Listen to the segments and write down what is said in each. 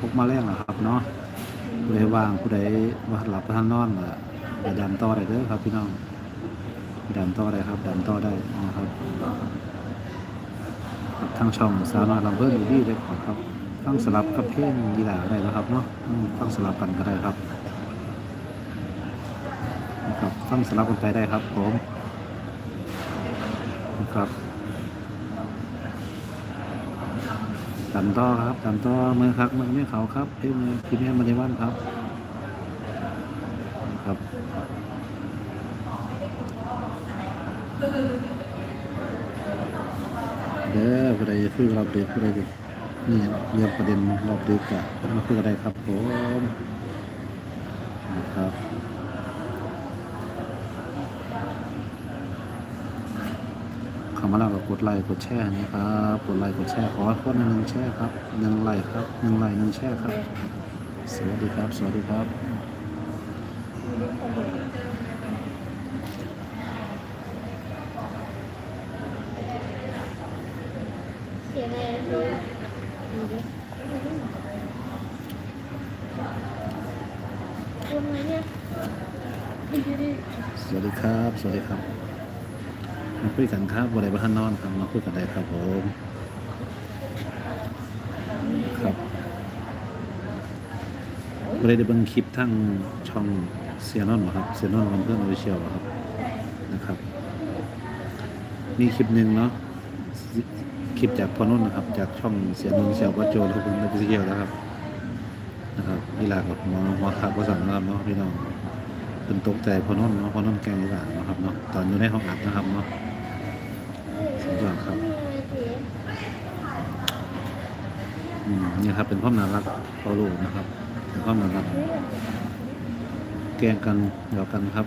พกมาแรงนะครับเนาะผู้ใดว่างผู้ใดว่าหลับท่านนอนก็ไปดันต่อได้เด้อครับ พี่น้องดันต่อได้ครับ ดันต่อได้นะครับ ทางช่องสาวน้อยลำเพิ่นอยู่ดีได้ครับฟังสลับกับเพลงยีหลาได้นะครับเนาะอืมฟังสลับกันก็ได้ครับนะครับฟังสลับกันไปได้ครับผมนะครับ ดันต่อครับดันต่อมือครับมือไม่เขาครับเอ้ยมือพี่แม่มาในบ้านครับครับเด้อผู้ใดคุยกับเราเด็กผู้ใดจะนี่เรื่องประเด็นรอบเดึกอะมาคุยกันได้ครับผมนะครับเข้า มาแล้วก็กดไลค์กดแชร์นะครับกดไลค์กดแชร์ขอคนหนึ่งแชร์ครับหนึ่งไลค์ครับหนึ่งไลค์หนึ่งแชร์ครับ สวัสดีครับ สวัสดีครับเสียงอะไรดูดูดิทำไมเนี่ยดูดิสวัสดีครับ สวัสดีครับ มาคุยกันครับบริบาท่านอนครับมาคุยกันได้ครับผมครับบริได้เบังคลิปทั้งช่องเซียนอนครับเซียนอนวันเพื่อนออฟฟิเชียลครับนะครับ มีคลิปหนึ่งเนาะคลิปจากพอนุ่นนะครับ จากช่องเสียนนท์เสียววัดโจแล้วคุณออฟฟิเชียลนะครับนะครับนี่ลากับหมอหมอขับประสานนะครับเนาะพี่น้องเป็นตกใจพอนนท์เนาะพอนนท์แกงอีหลานนะครับเนาะตอนอยู่ในห้องอัดนะครับเนาะสุดยอดครับอืม นี่ครับ เป็นความน่ารักพอลูกนะครับ เป็นความน่ารักแกล้งกันเดียวกันครับ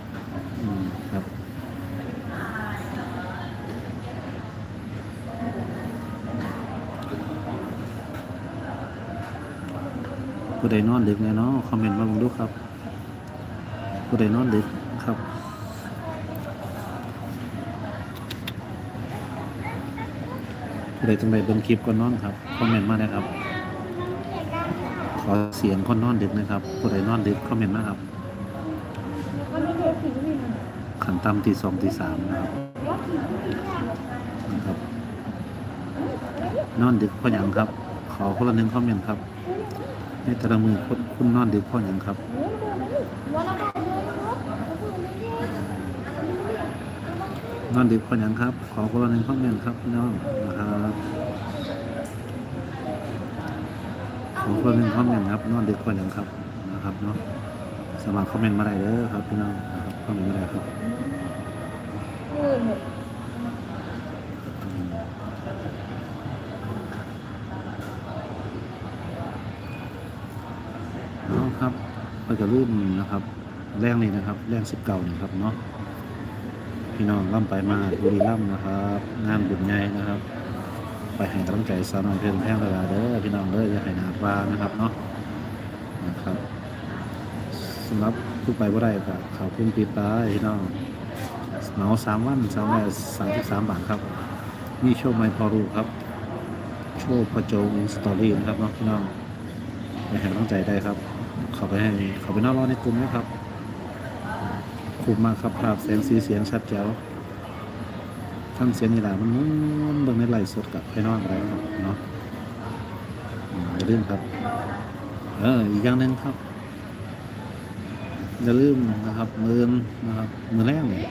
อืมครับผู้ใดนอนดึกเนี่ยเนาะคอมเมนต์มาลงดูครับผู้ใดนอนดึกครับผู้ใดจังใดเบิ่งคลิปก่อนนอนครับ คอมเมนต์มาเลยครับ ขอเสียงคนนอนดึกนะครับผู้ใดนอนดึกคอมเมนต์มาครับขันต่ำตีสองตีสามนะครับนะครับ นอนดึกเพราะหยังครับ ขอคนละหนึ่งคอมเมนต์ครับในต่ละมือคุณคุณนอนดึกเพราะหยังครับวันละก็เงินรถนอนดึกเพราะหยังครับ ขอคนละหนึ่งคอมเมนต์ครับพี่น้องนะครับ ขอคนละหนึ่งคอมเมนต์ครับนอนดึกเพราะหยังครับนะครับเนาะสามารถคอมเมนต์มาได้เด้อครับพี่น้องนะครับคอมเมนต์มาได้ครับเนหมดอืมเอาครับไปกับรุ่นนะครับ แรงนี่นะครับ แรงสิบเก่านี่ครับเนาะพี่น้องล่ำไปมาบุรีล่ำนะครับ งานบุญใหญ่นะครับ ไปให้กำลังใจสาวน้อยเพลินแพงเวลาเด้อพี่น้องเด้ออย่าให้นาดว่านะครับเนาะนะครับสำหรับผู้ไปบ่ได้ก็ข่าวพุ่มปีปลายพี่น้องเหมาสามวันสามร้อยสามสิบสามบาทครับมีโชว์ไม่พอรู้ครับ โชว์ประโจงสตอรี่นะครับเนาะพี่น้องไปให้กำลังใจได้ครับขาไปให้เขาไปนอกรอในกลุ่มนะครับคุ้มมากครับภาพแสงสีเสียงชัดแจ๋ว ฟังเสียงนี่แหละมันม้วนเบิ่งในไลฟ์สดกับไปนอนอะไรครับเนาะอืมอย่าลืมครับ เอออีกอย่างหนึ่งครับอย่าลืมนะครับมือนะครับมือแรกนี่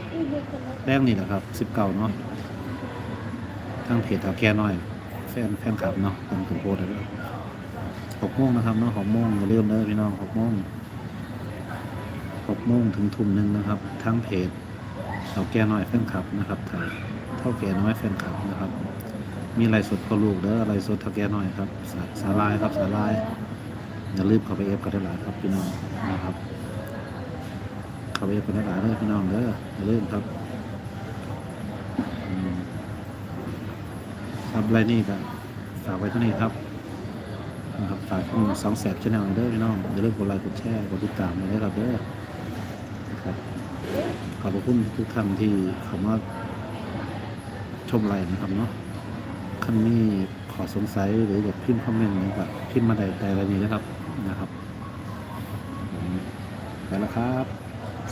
แรกนี่แหละครับสิบเก่าเนาะทางเพจเถาแก่น้อยแฟนแฟนคลับเนาะผมถึงโพสต์เลยหกโมงนะครับเนาะหกโมงอย่าลืมเด้อพี่น้องหกโมงหกโมงถึงทุ่มหนึ่งนะครับทางเพจเถาแก่น้อยแฟนคลับนะครับถ่าย เท่าแก่น้อยแฟนคลับนะครับ มีไลฟ์สดพอลูกเด้อไลฟ์สดเท่าแก่น้อยครับสาสาลายครับสาลายอย่าลืมเข้าไปเอฟกันได้หลายครับพี่น้องนะครับเข้าไปเอฟกันได้หลายเด้อพี่น้องเด้ออย่าลืมครับครับไรนี่ก็ฝากไว้เท่านี้ครับนะครับฝากช่องสองแสบชแนลเด้อพี่น้องอย่าลืมกดไลค์กดแชร์กดติดตามมาด้วยครับเด้อครับขอบพระคุณทุกท่านที่เข้ามา ชมไลน์นะครับเนาะคันนี้ขอสงสัยหรืออยากพิมพ์คอมเมนต์นะครับพิมพ์มาใดแต่ละนี้นะครับนะครับไปแล้วครับ